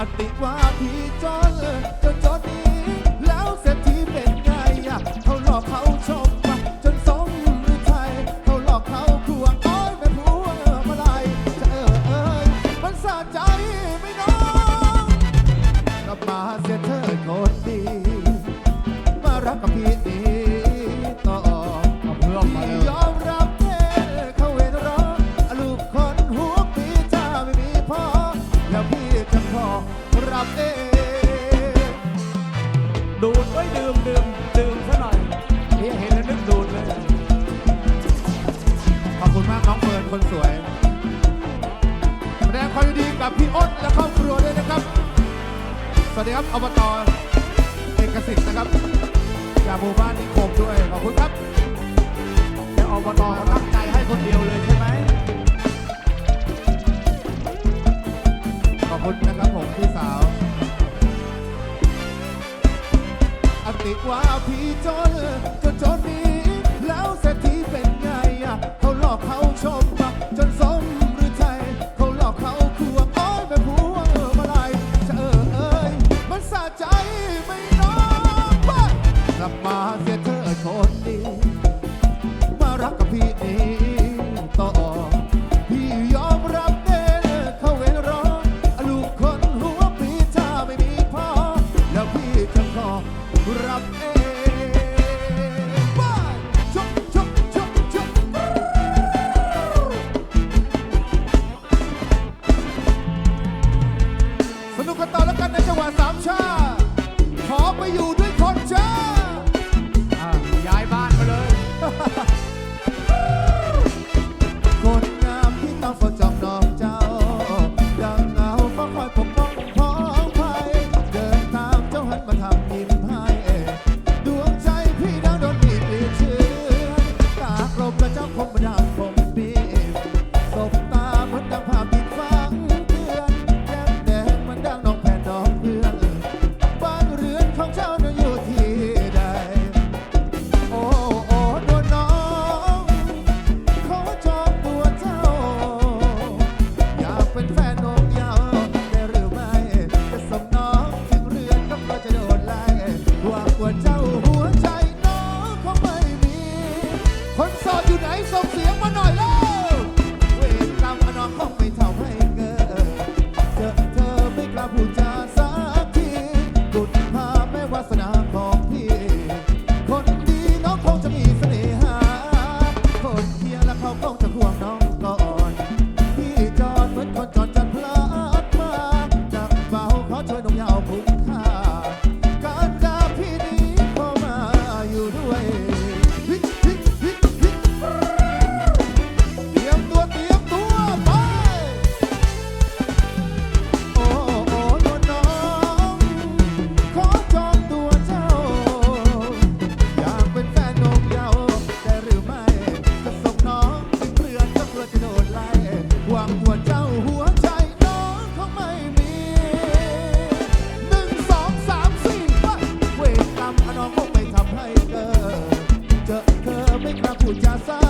อติว่าที่จน สวยแสดงความดีกับพี่อ้นและครอบครัวด้วยนะครับ สวัสดีครับอบตเอกสิทธิ์นะครับจากหมู่บ้านนิคมด้วยขอบคุณครับแต่อบตตั้งใจให้คนเดียวเลยใช่ไหมขอบคุณนะครับผมพี่สาวอติว่าพี่จนจนจนนี้แล้วเศรษฐีเป็นไงอะเขาหลอกเขาชมมา สามชา ขอไปอยู่ bueno. kujaza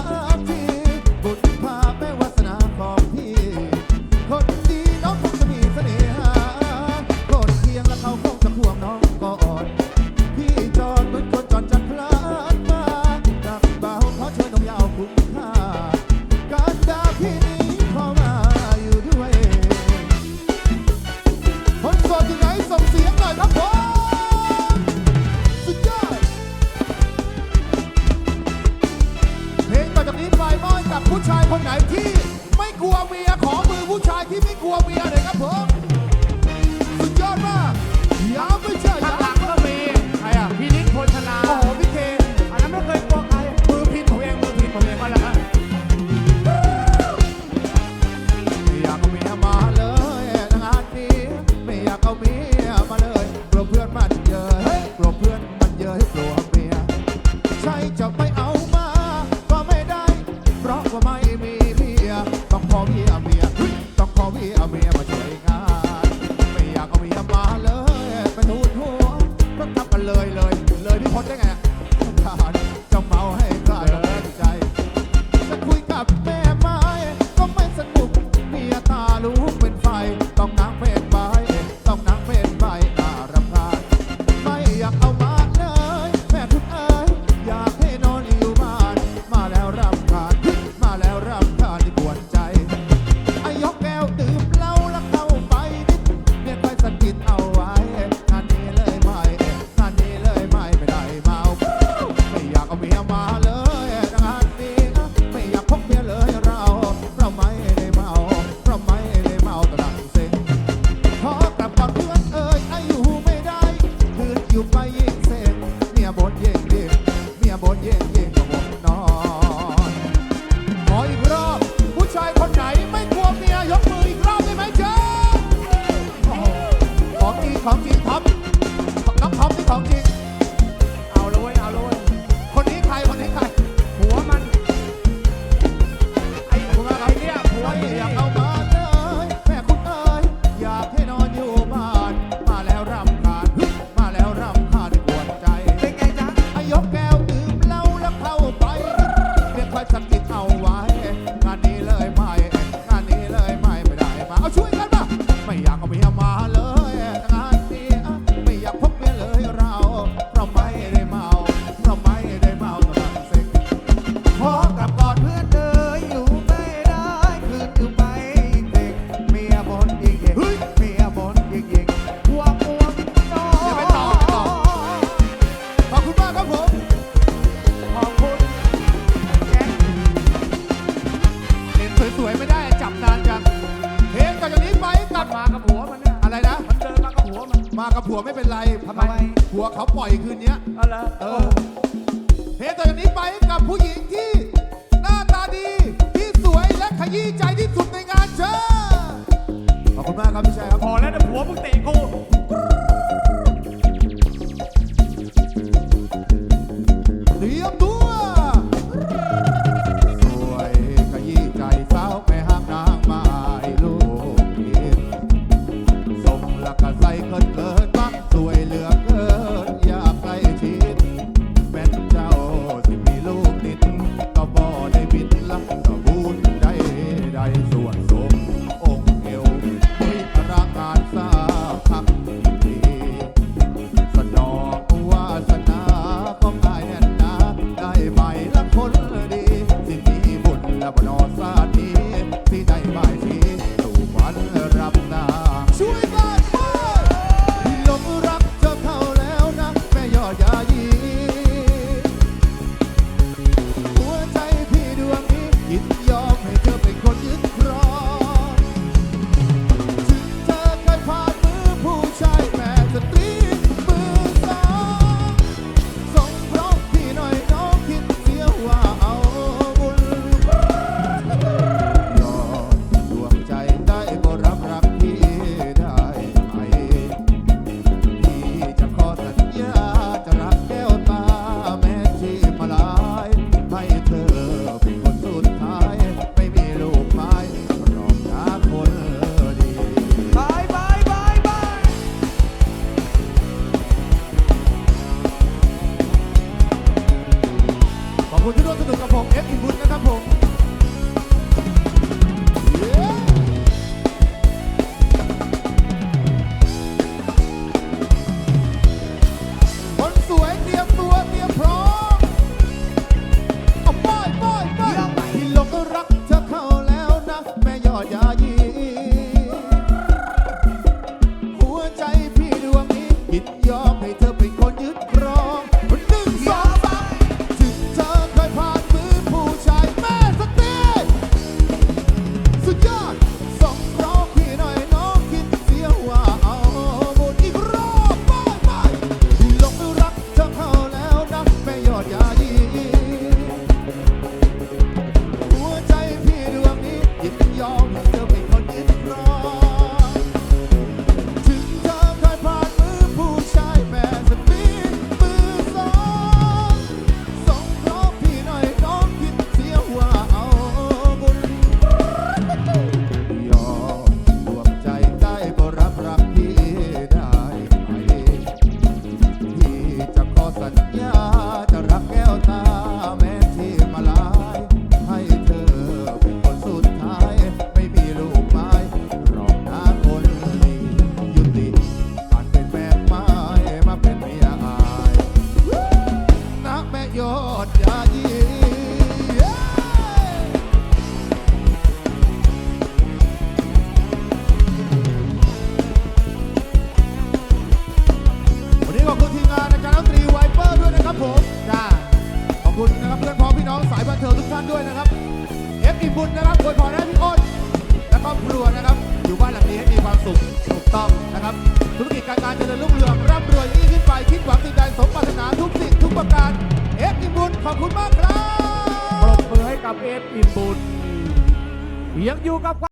มากับผัวไม่เป็นไรทำไม ผัวเขาปล่อยคืนเนี้ยเอาละเออเพลงต่อจากนี้ไปให้กับผู้หญิงที่หน้าตาดีที่สวยและขยี้ใจที่สุดในงานเชิญขอบคุณมากครับพี่ชายครับ พอแล้วนะผัวมึงเตะกู ผมจะร่วมสนุกกับผมเอฟอินบุญนะครับผมุญนะครับอวยพรให้พี่อ้นและครอบครัวนะครับ อยู่บ้านหลังนี้ให้มีความสุขถูกต้องนะครับ ธุรกิจการงานจเจริญรุ่งเรืองร่ำรวยยิ่งขึ้นไปคิดหวังสิ่งใดสมปรารถนาทุกสิ่งทุกประการเอฟอิมบุญขอบคุณมากครับปรบมือให้กับเอฟอิมบุญยังอยู่กับ